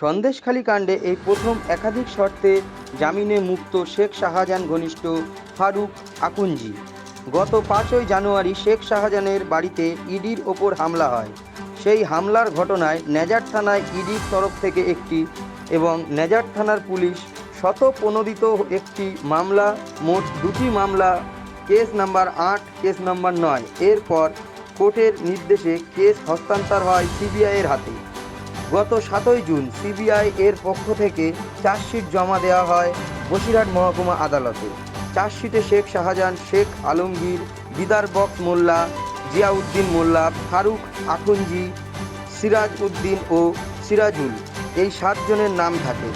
সন্দেশখালী কাণ্ডে এই প্রথম একাধিক শর্তে জামিনে মুক্ত শেখ শাহজাহান ঘনিষ্ঠ ফারুক আকুঞ্জি। গত পাঁচই জানুয়ারি শেখ শাহজাহানের বাড়িতে ইডির ওপর হামলা হয়। সেই হামলার ঘটনায় নেজার থানায় ইডির তরফ থেকে একটি এবং নেজার থানার পুলিশ শত প্রণোদিত একটি মামলা, মোট দুটি মামলা, কেস নাম্বার আট, কেস নাম্বার নয়। এরপর কোর্টের নির্দেশে কেস হস্তান্তর হয় সিবিআইয়ের হাতে। গত সাতই জুন সিবিআই এর পক্ষ থেকে চার্জশিট জমা দেওয়া হয় বসিরহাট মহকুমা আদালতে। চার্জশিটে শেখ শাহজাহান, শেখ আলমগীর, দিদার বক্স মোল্লা, জিয়াউদ্দিন মোল্লা, ফারুক আখুঞ্জি সিরাজ উদ্দিন ও সিরাজুল। এই সাতজনের নাম থাকে।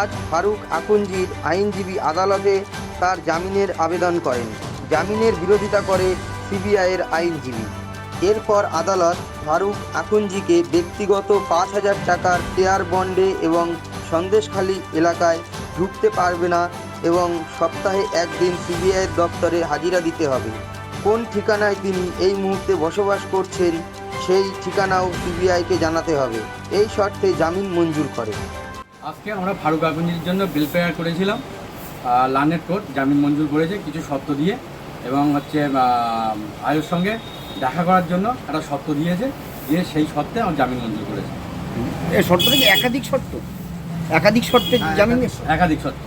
আজ ফারুক আকুঞ্জির আইনজীবী আদালতে তার জামিনের আবেদন করেন। জামিনের বিরোধিতা করে সিবিআইয়ের আইনজীবী। এরপর আদালত ফারুক আকুঞ্জিকে ব্যক্তিগত পাঁচ হাজার টাকার টেয়ার বন্ডে এবং সন্দেশখালী এলাকায় ঢুকতে পারবে না এবং সপ্তাহে একদিন সিবিআইয়ের দপ্তরে হাজিরা দিতে হবে। কোন ঠিকানায় তিনি এই মুহূর্তে বসবাস করছেন, সেই ঠিকানাও সিবিআইকে জানাতে হবে। এই শর্তে জামিন মঞ্জুর করে। আজকে আমরা ফারুক আগুঞ্জির জন্য বিল পেয়ার করেছিলাম লার্নেট কোর্ট জামিন মঞ্জুর করেছে কিছু শর্ত দিয়ে এবং হচ্ছে আয়ের সঙ্গে দেখা করার জন্য একটা শর্ত দিয়েছে দিয়ে সেই শর্তে আমার জামিন মঞ্জুর করেছে। এই শর্ত থেকে একাধিক শর্ত? একাধিক শর্তে জামিন একাধিক শর্ত।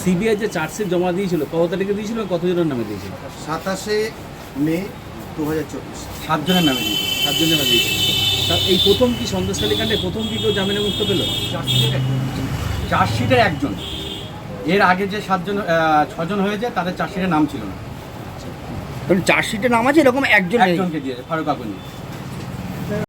সিবিআই যে চার্জশিট জমা দিয়েছিল কত তারিখে দিয়েছিল কতজনের নামে দিয়েছিল? সাতাশে মে দু হাজার চব্বিশ। সাতজনের নামে দিয়েছিল। সাতজনের নামে দিয়েছিল। তা এই প্রথম কি সন্দেশখালী কাণ্ডে প্রথম কি কেউ জামিনে মুক্ত পেল? চার্জশিটের একজন। এর আগে যে সাতজন ছজন হয়েছে তাদের চার্জশিটের নাম ছিল না। কারণ চার্জশিটে নাম আছে এরকম একজন। একজনকে দিয়েছে ফারুক আগুঞ্জি